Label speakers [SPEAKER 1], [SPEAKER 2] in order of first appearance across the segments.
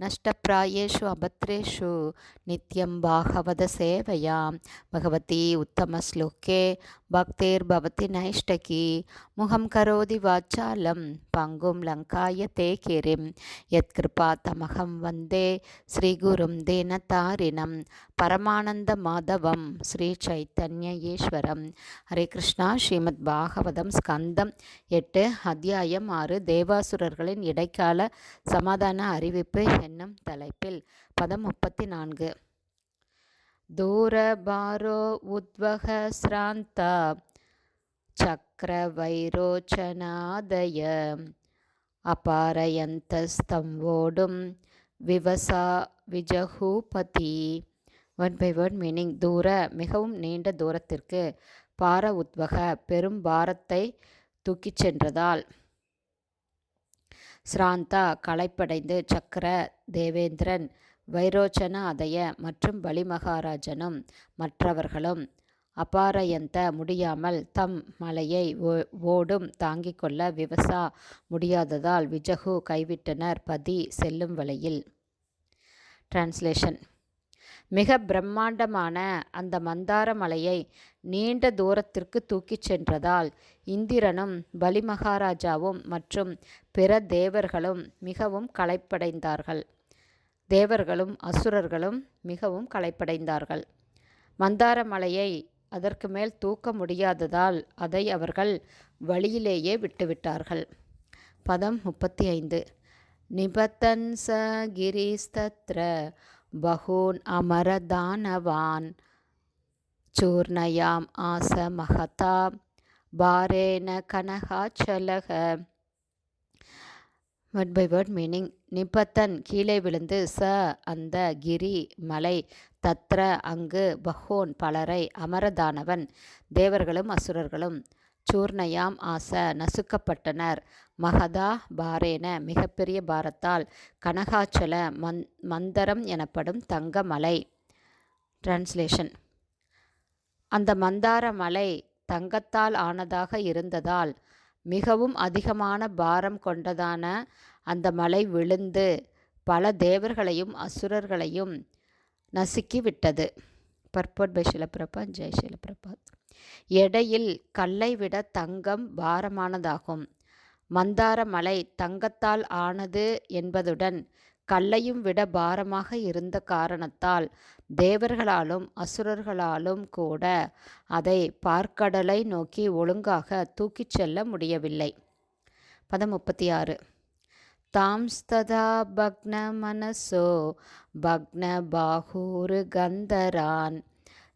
[SPEAKER 1] நஷ்டப்பிராயேஷு அபத்ரேஷு நித்யம் பாகவத சேவையா பகவதி உத்தமஸ்லோகே பக்தேர்பவதி நைஷ்டகி முகம் கரோதி வாச்சாலம் பங்கும் லங்காய தே கிரிம் யத்கிருபா தமகம் வந்தே ஸ்ரீகுரும் தேனதாரிணம் பரமானந்த மாதவம் ஸ்ரீ சைத்தன்ய ஈஸ்வரம் ஹரே கிருஷ்ணா ஸ்ரீமத் பாகவதம் ஸ்கந்தம் எட்டு அத்தியாயம் ஆறு தேவாசுரர்களின் இடைக்கால சமாதான அறிவிப்பு என்னும் தலைப்பில் பதம் முப்பத்தி நான்கு தூர பாரோ உத்வக ஸ்ராந்தா சக்கரவைரோச்சனாதய அபாரயந்தஸ்தம் ஓடும் விவசா விஜகூபதி ஒன் பை ஒன் மீனிங் தூர மிகவும் நீண்ட தூரத்திற்கு. பார உத்வக பெரும் பாரத்தை தூக்கிச் சென்றதால். ஸ்ராந்தா களைப்படைந்து சக்கர தேவேந்திரன் வைரோச்சன அதய மற்றும் பலிமகாராஜனும் மற்றவர்களும் அபாரயந்த முடியாமல் தம் மலையை ஓடும் தாங்கிக் கொள்ள விவசா முடியாததால் விஜகு கைவிட்டனர் பதி செல்லும் வழியில். டிரான்ஸ்லேஷன் மிக பிரம்மாண்டமான அந்த மந்தார மலையை நீண்ட தூரத்திற்கு தூக்கிச் சென்றதால் இந்திரனும் பலிமகாராஜாவும் மற்றும் பிற தேவர்களும் மிகவும் களைப்படைந்தார்கள். தேவர்களும் அசுரர்களும் மிகவும் களைப்படைந்தார்கள். மந்தார மலையை அதற்கு மேல் தூக்க முடியாததால் அதை அவர்கள் வழியிலேயே விட்டுவிட்டார்கள். பதம் முப்பத்தி ஐந்து நிபத்தன்ச கிரிஸ்தத்ர பகூன் அமரதானவான். சூர்ணயாம் ஆச மகதா பாரேன கனகாச்சலக. வேர்ட் பை வேர்ட் மீனிங் நிபத்தன் கீழே விழுந்து ச அந்த கிரி மலை தத்ர அங்கு பஹோன் பலரை அமரதானவன் தேவர்களும் அசுரர்களும். சூர்ணயாம் ஆச நசுக்கப்பட்டனர். மகதா பாரேன மிகப்பெரிய பாரத்தால் கனகாச்சல மந் மந்தரம் எனப்படும் தங்க மலை டிரான்ஸ்லேஷன் அந்த மந்தார மலை தங்கத்தால் ஆனதாக இருந்ததால் மிகவும் அதிகமான பாரம் கொண்டதான அந்த மலை விழுந்து பல தேவர்களையும் அசுரர்களையும் நசுக்கி விட்டது பர்போட் பை ஜெய் ஷிலப்பிரபாத் எடையில் கல்லை விட தங்கம் பாரமானதாகும். மந்தார மலை தங்கத்தால் ஆனது என்பதுடன் கல்லையும் விட பாரமாக இருந்த காரணத்தால் தேவர்களாலும் அசுரர்களாலும் கூட அதை பார்க்கடலை நோக்கி ஒழுங்காக தூக்கிச் செல்ல முடியவில்லை. பதம் முப்பத்தி ஆறு தாம்ஸ்ததா பக்ன மனசோ பக்ன பாகூரு கந்தரான்.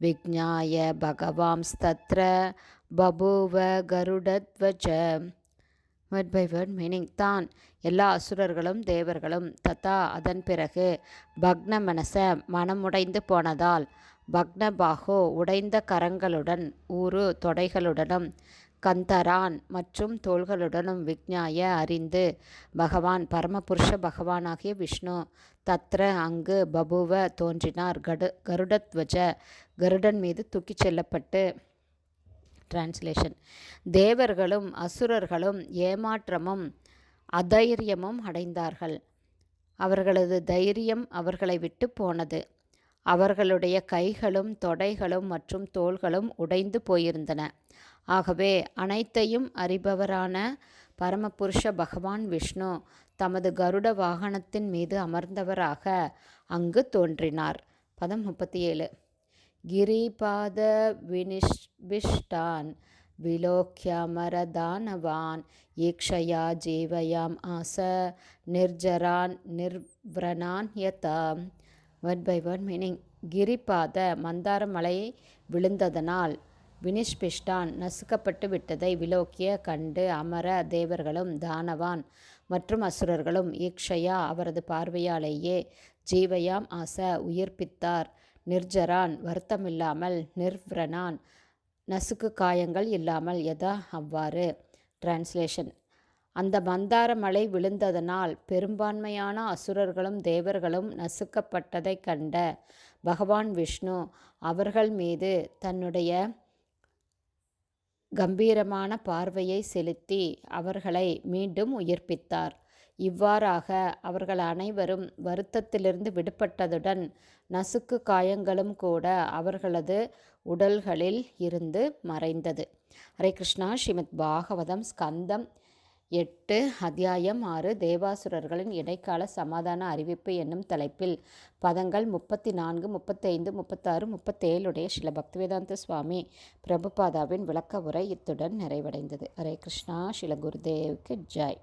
[SPEAKER 1] விக்ஞாய பகவாம்ஸ்தத்ர பபுவ கருடத்வஜ. வேர்ட் பை வேர்ட் மீனிங் தான். எல்லா அசுரர்களும் தேவர்களும் தத்தா அதன் பிறகு பக்ன மனச மனமுடைந்து போனதால் பக்ன பாகோ உடைந்த கரங்களுடன் ஊரு தொடைகளுடனும் கந்தரான் மற்றும் தோள்களுடனும் விக்ஞாய அறிந்து பகவான் பரமபுருஷ பகவானாகிய விஷ்ணு தத்ர அங்கு பபுவ தோன்றினார். கடு கருடத்வஜ கருடன் மீது தூக்கிச் செல்லப்பட்டு டிரான்ஸ்லேஷன் தேவர்களும் அசுரர்களும் ஏமாற்றமும் அதைரியமும் அடைந்தார்கள். அவர்களது தைரியம் அவர்களை விட்டு போனது. அவர்களுடைய கைகளும் தொடைகளும் மற்றும் தோள்களும் உடைந்து போயிருந்தன. ஆகவே அனைத்தையும் அறிபவரான பரமபுருஷ பகவான் விஷ்ணு தமது கருட வாகனத்தின் மீது அமர்ந்தவராக அங்கு தோன்றினார். பதம் முப்பத்தி ஏழு. गिरिपाद विनिष्टान् विलोक्यमरदानवान् ईक्षया जीवयाम् आस निर्जरान् निर्व्रणान् யதா வேர்ட் பை வேர்ட் மீனிங் கிரிபாத மந்தார மலை விழுந்ததனால் வினிஷ்பிஷ்டான் நசுக்கப்பட்டு விட்டதை விலோக்கிய கண்டு அமர தேவர்களும் தானவான் மற்றும் அசுரர்களும் ஈக்ஷயா அவரது பார்வையாலேயே ஜீவயாம் ஆச உயிர்ப்பித்தார் நிர்ஜரான் வருத்தமில்லாமல் நிர்வ்ரனான் நசுக்கு காயங்கள் இல்லாமல் எதா அவ்வாறு? டிரான்ஸ்லேஷன் அந்த மந்தார மலை விழுந்ததனால் பெரும்பான்மையான அசுரர்களும் தேவர்களும் நசுக்கப்பட்டதைக் கண்ட பகவான் விஷ்ணு அவர்கள் மீது தன்னுடைய கம்பீரமான பார்வையை செலுத்தி அவர்களை மீண்டும் உயிர்ப்பித்தார். இவ்வாறாக அவர்கள் அனைவரும் வருத்தத்திலிருந்து விடுபட்டதுடன் நசுக்கு காயங்களும் கூட அவர்களது உடல்களில் இருந்து மறைந்தது. ஹரே கிருஷ்ணா. ஸ்ரீமத் பாகவதம் ஸ்கந்தம் எட்டு அத்தியாயம் ஆறு தேவாசுரர்களின் இடைக்கால சமாதான அறிவிப்பு என்னும் தலைப்பில் பதங்கள் முப்பத்தி நான்கு முப்பத்தைந்து முப்பத்தாறு முப்பத்தேழுடைய சில பக்திவேதாந்த சுவாமி பிரபுபாதாவின் விளக்க உரை இத்துடன் நிறைவடைந்தது. ஹரே கிருஷ்ணா. ஸ்ரீல குருதேவுக்கு ஜாய்.